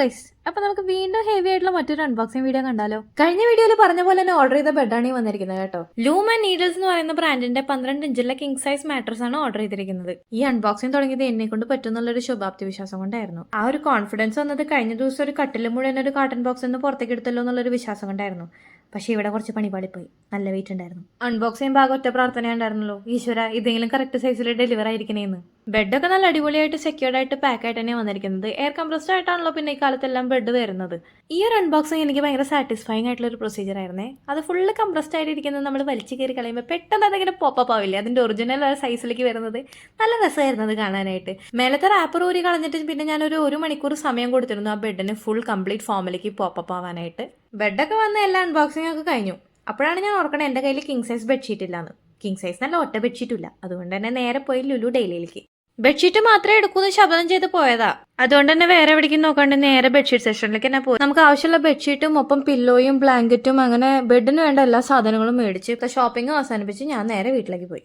Guys അപ്പൊ നമുക്ക് വീണ്ടും ഹെവി ആയിട്ടുള്ള മറ്റൊരു അൺബോക്സിംഗ് വീഡിയോ കണ്ടാലോ? കഴിഞ്ഞ വീഡിയോയിൽ പറഞ്ഞ പോലെ തന്നെ ഓർഡർ ചെയ്ത ബെഡാണ് ഈ വന്നിരിക്കുന്നത് കേട്ടോ. ലൂമൻ നീഡിൽസ് എന്ന് പറയുന്ന ബ്രാൻഡിന്റെ പന്ത്രണ്ട് ഇഞ്ചിലെ കിങ് സൈസ് മാട്രസ് ആണ് ഓർഡർ ചെയ്തിരിക്കുന്നത്. ഈ അൺബോക്സിംഗ് തുടങ്ങിയത് എന്നെ കൊണ്ട് പറ്റുന്നുള്ളൊരു ശുഭാപ്തി വിശ്വാസം കൊണ്ടായിരുന്നു. ആ ഒരു കോൺഫിഡൻസ് വന്നത് കഴിഞ്ഞ ദിവസം ഒരു കട്ടിലും മുഴുവൻ ഒരു കാട്ടൺ ബോക്സ് ഒന്ന് പുറത്തേക്ക് എടുത്തല്ലോ എന്നുള്ളൊരു വിശ്വാസം കൊണ്ടായിരുന്നു. പക്ഷേ ഇവിടെ കുറച്ച് പണിപാളിപ്പോയി നല്ല വെയിറ്റ് ഉണ്ടായിരുന്നു. അൺബോക്സ് ചെയ്യുമ്പോൾ ആകെ ഒറ്റ പ്രാർത്ഥന ഉണ്ടായിരുന്നല്ലോ. ഈശ്വര ഇതെങ്കിലും കറക്റ്റ് സൈസിൽ ഡെലിവർ ആയിരിക്കണേന്ന്. ബെഡൊക്കെ നല്ല അടിപൊളിയായിട്ട് സെക്യൂർഡ് ആയിട്ട് പാക്ക് ആയിട്ട് തന്നെ വന്നിരിക്കുന്നത്. എയർ കംപ്രസ്ഡ് ആയിട്ടാണല്ലോ പിന്നെ ഈ കാലത്തെല്ലാം ബെഡ് വരുന്നത് ഈ ഒരു അൺബോക്സിങ് എനിക്ക് ഭയങ്കര സാറ്റിസ്ഫൈങ് ആയിട്ടുള്ള ഒരു പ്രൊസീജിയർ ആയിരുന്നേ. അത് ഫുള്ള് കംപ്രസ്ഡ് ആയിട്ടിരിക്കുന്നത് നമ്മൾ വലിച്ചു കയറി കളയുമ്പോൾ പെട്ടെന്ന് അതിങ്ങനെ പോപ്പപ്പ് ആവില്ലേ? അതിന്റെ ഒറിജിനൽ സൈസിലേക്ക് വരുന്നത്. നല്ല രസമായിരുന്നു അത് കാണാനായിട്ട്. മേലത്തെ റാപ്പർ ഊരി കളഞ്ഞിട്ട് പിന്നെ ഞാനൊരു ഒരു മണിക്കൂർ സമയം കൊടുത്തിരുന്നു ആ ബെഡിന് ഫുൾ കംപ്ലീറ്റ് ഫോമിലേക്ക് പോപ്പപ്പ് ആവാനായിട്ട്. ബെഡൊക്കെ വന്ന് എല്ലാ അൺബോക്സിംഗ് ഒക്കെ കഴിഞ്ഞു. അപ്പോഴാണ് ഞാൻ ഓർക്കണത് എന്റെ കയ്യിൽ കിങ് സൈസ് ബെഡ്ഷീറ്റ് ഇല്ലാന്ന്. കിങ് സൈസ് നല്ല ഒറ്റ ബെഡ്ഷീറ്റും ഇല്ല. അതുകൊണ്ട് തന്നെ നേരെ പോയി ലുലു ഡെയിലിയിലേക്ക്. ബെഡ്ഷീറ്റ് മാത്രമേ എടുക്കൂന്ന് ശബ്ദം ചെയ്ത് പോയതാ. അതുകൊണ്ട് തന്നെ വേറെ എവിടേക്കും നോക്കാണ്ട് നേരെ ബെഡ്ഷീറ്റ് സെക്ഷനിലേക്ക് തന്നെ പോയി. നമുക്ക് ആവശ്യമുള്ള ബെഡ്ഷീറ്റും ഒപ്പം പില്ലോയും ബ്ലാങ്കറ്റും അങ്ങനെ ബെഡിന് വേണ്ട എല്ലാ സാധനങ്ങളും മേടിച്ച് ഷോപ്പിംഗ് അവസാനിപ്പിച്ച് ഞാൻ നേരെ വീട്ടിലേക്ക് പോയി.